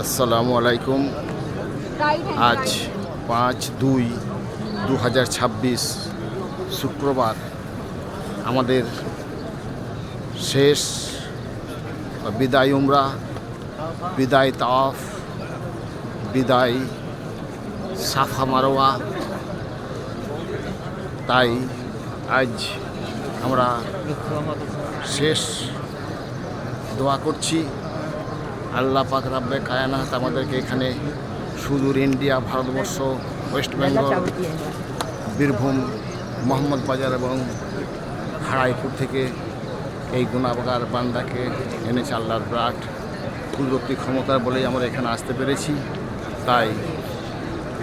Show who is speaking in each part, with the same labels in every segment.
Speaker 1: আসসালামু আলাইকুম। আজ পাঁচ দুই দু হাজার ছাব্বিশ শুক্রবার। আমাদের শেষ বিদায় উমরা, বিদায় তাওয়াফ, বিদায় সাফা মারোয়া তাই আজ আমরা শেষ দোয়া করছি। আল্লাহ পাক রাব্বে কায়ানাত আমাদেরকে এখানে সুদূর ইন্ডিয়া, ভারতবর্ষ, ওয়েস্ট বেঙ্গল, বীরভূম, মোহাম্মদ বাজার এবং হারাইপুর থেকে এই গুণাবগার বান্দাকে এনেছে আল্লাহর ব্রাট কুদরতি ক্ষমতার বলেই আমরা এখানে আসতে পেরেছি। তাই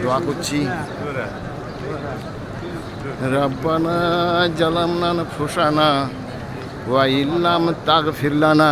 Speaker 1: দোয়া করছি। রব্বানা জালামনা ফুসানা ওয়া ইল্লাম তাগফির লানা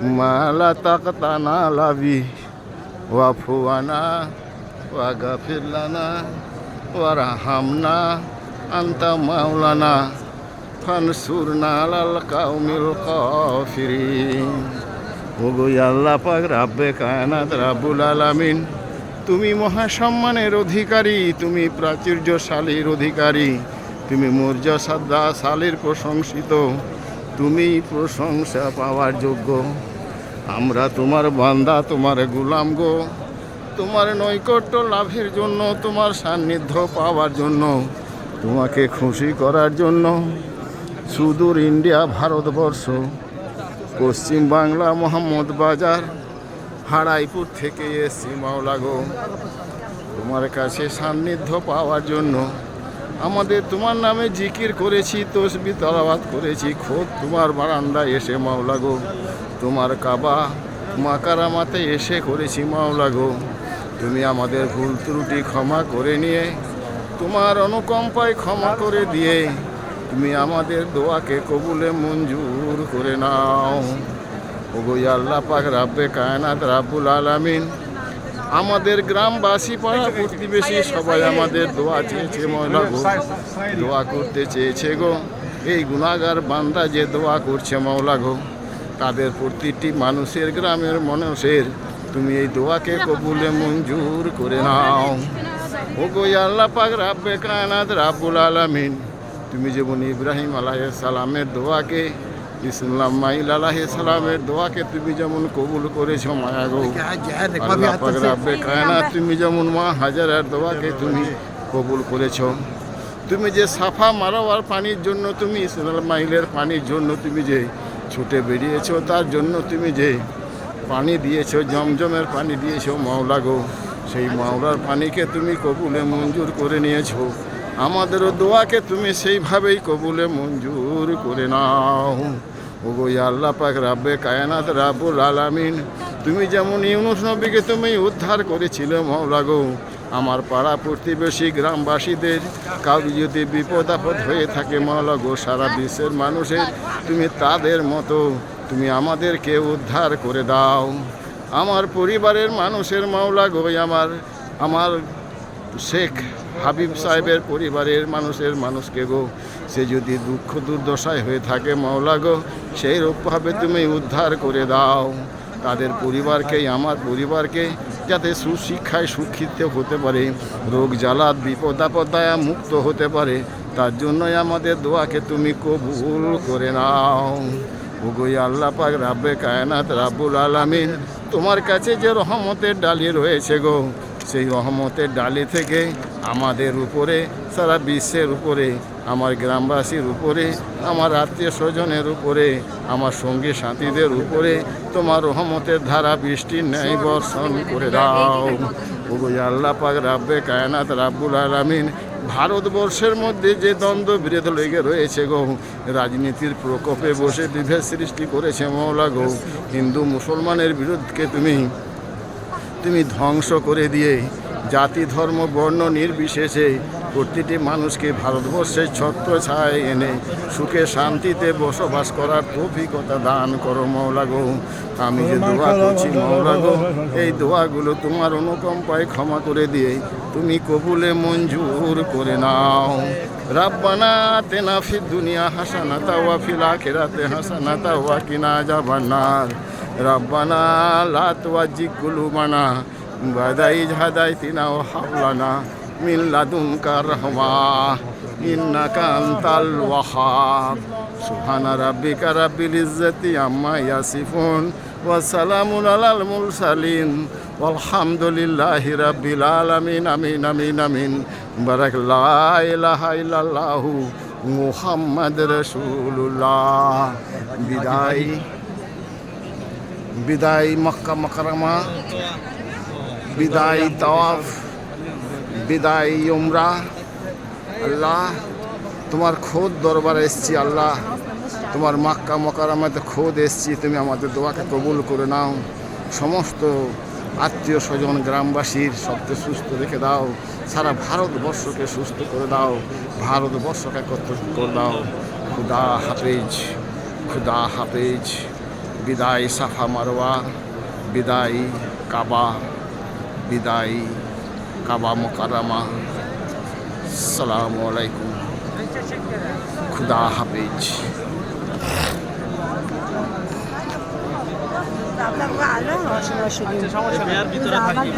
Speaker 1: রব্বানা লা তাহমিলনা মা লা তাকতানা লাবি ওয়াফু আনা ওয়াগফির লানা ওয়ারহামনা আনতা মাওলানা, ফানসুরনা আলাল কাউমিল কাফিরিন। ওগো আল্লাহ পাক, রাব্বে কায়নাত রাব্বুল আলামিন, তুমি মহাসম্মানের অধিকারী, তুমি প্রাচুর্যশালীর অধিকারী, তুমি মর্যাদা শালীর প্রশংসিত, তুমি প্রশংসা পাওয়ার যোগ্য। আমরা তোমার বান্দা, তোমার গুলাম গো। তোমার নৈকট্য লাভের জন্য, তোমার সান্নিধ্য পাওয়ার জন্য, তোমাকে খুশি করার জন্য সুদূর ইন্ডিয়া, ভারতবর্ষ, পশ্চিম বাংলা, মোহাম্মদ বাজার হাড়াইপুর থেকে এসছি মাওলা গো। তোমার কাছে সান্নিধ্য পাওয়ার জন্য আমাদের তোমার নামে জিকির করেছি, তসবি তলাবাত করেছি। খোদ তোমার বারান্দায় এসে মাওলা গো, তোমার কাবা মাকারামাতে এসে করেছি মাওলা গো। তুমি আমাদের ভুল ত্রুটি ক্ষমা করে নিয়ে, তোমার অনুকম্পায় ক্ষমা করে দিয়ে, তুমি আমাদের দোয়াকে কবুলে মঞ্জুর করে নাও। ওগো আল্লাহ পাক, রাব্বে কায়নাত রাব্বুল আলামিন। আমাদের গ্রামবাসী পাড়া প্রতিবেশী সবাই আমাদের দোয়া চেয়েছে, ময়লা গো, দোয়া করতে চেয়েছে গো। এই গুণাগার বান্দা যে দোয়া করছে মাওলা গো, তাদের প্রতিটি মানুষের গ্রামের মানুষের, তুমি এই দোয়াকে কবুলে মঞ্জুর করে নাও। ও গো আল্লাহ পাক রাব্বে কায়নাত রাব্বুল আলামিন, তুমি যেমন ইব্রাহিম আলাইহিস সালামের দোয়াকে ইসলাম মাইল আলাইহিস সালামের দোয়াকে তুমি যেমন কবুল করেছ মায়া গো। আল্লাহ কায়নাত তুমি যেমন মা হাজারার দোয়াকে তুমি কবুল করেছ। তুমি যে সাফা মারোয়ার পানির জন্য তুমি ইসলাম মাইলের পানির জন্য তুমি যে ছুটে বেরিয়েছো তার জন্য তুমি যে পানি দিয়েছ জমজমের পানি দিয়েছ মাওলা গো। সেই মাওলার পানিকে তুমি কবুলে মঞ্জুর করে নিয়েছো। আমাদেরও দোয়াকে তুমি সেইভাবেই কবুলে মঞ্জুর করে নাও। ওগো আল্লাহ পাক রাব্বে কায়নাত রাব্বুল আলামিন, তুমি যেমন ইউনুস নবীকে তুমি উদ্ধার করেছিলে মাওলা গো, আমার পাড়া প্রতিবেশী গ্রামবাসীদের কারও যদি বিপদ আপদ হয়ে থাকে মাওলা গো, সারা বিশ্বের মানুষের তুমি তাদের মতো তুমি আমাদেরকে উদ্ধার করে দাও। আমার পরিবারের মানুষের মাওলা গো, আমার আমার শেখ হাবিব সাহেবের পরিবারের মানুষের মানুষকে গো, সে যদি দুঃখ দুর্দশায় হয়ে থাকে মাওলা গো সেই রূপভাবে তুমি উদ্ধার করে দাও। তাদের পরিবারকেই, আমার পরিবারকে যাতে সুশিক্ষায় শিক্ষিত হতে পারে, রোগ জ্বালাত, বিপদ আপদায় মুক্ত হতে পারে, তার জন্যই আমাদের দোয়াকে তুমি কবুল করে নাও। ওগোই আল্লাহ পাক রাব্বে কায়নাত রাব্বুল আলামিন, তোমার কাছে যে রহমতের ডালি রয়েছে গো সেই রহমতের ডালি থেকে আমাদের উপরে, সারা বিশ্বের উপরে, আমার গ্রামবাসীর উপরে, আমার আত্মীয় স্বজনের উপরে, আমার সঙ্গী সাথীদের উপরে, তোমার রহমতের ধারা বৃষ্টির ন্যায় বর্ষণ করে দাও। ওগো আল্লাহ পাক রাব্বে কায়নাত রাব্বুল আলামিন, ভারতবর্ষের মধ্যে যে দ্বন্দ্ব বিরোধ লেগে রয়েছে গো, রাজনীতির প্রকোপে বসে বিভেদ সৃষ্টি করেছে মৌলা গো, হিন্দু মুসলমানের বিরুদ্ধে তুমি তুমি ধ্বংস করে দিয়ে জাতি, ধর্ম, বর্ণ নির্বিশেষে প্রতিটি মানুষকে ভারতবর্ষের ছত্র ছায় এনে সুখে শান্তিতে বসবাস করার অভিজ্ঞতা দান করো মৌলা গো। আমি যে দোয়া করছি মৌলা গো, এই দোয়াগুলো তোমার অনুকম্পায় ক্ষমা করে দিয়ে তুমি কবুলে মঞ্জুর করে নাও। রাব্বানা তেনা ফিদ দুনিয়া হাসানাতা, ওয়া ফিল আখিরাতে হাসানাতা, ওয়া কিনা রাব্বানা, লা তুয়াজ্জিগ কুলুবানা বাদা ইজ হাদাইতিনা ওয়া হাবলানা মিন লাদুনকা রাহমা, ইন্নাকা আনতাল ওয়াহাব। সুবহানা রাব্বিকা রাব্বিল ইজ্জাতি আম্মা ইয়াসিফুন আলাল মুরসালিন walhamdulillahi rabbil alamin amin amin amin barak la ilaha illallah Muhammad রসুল্লাহ বিদায়। বিদায় মক্কা মকরমা, বিদায় তওয়াফ, বিদায় উমরা। আল্লাহ, তোমার খোদ দরবারে এসছি আল্লাহ। তোমার মাক্কা মকারামাতে খোদ এসছি, তুমি আমাদের দোয়াকে কবুল করে নাও। সমস্ত আত্মীয় স্বজন, গ্রামবাসীর সবকে সুস্থ রেখে দাও। সারা ভারতবর্ষকে সুস্থ করে দাও। ভারতবর্ষকে একত্রিত করে দাও খুদা হাফেজ খুদা হাফেজ। বিদায় সাফা মারোয়া বিদায় কাবা বিদায় কাবা মোকারামা সালামু আলাইকুম। খুদা হাফেজ।
Speaker 2: আপনার ভালো
Speaker 3: সমস্যা
Speaker 2: ভিতরে থাকি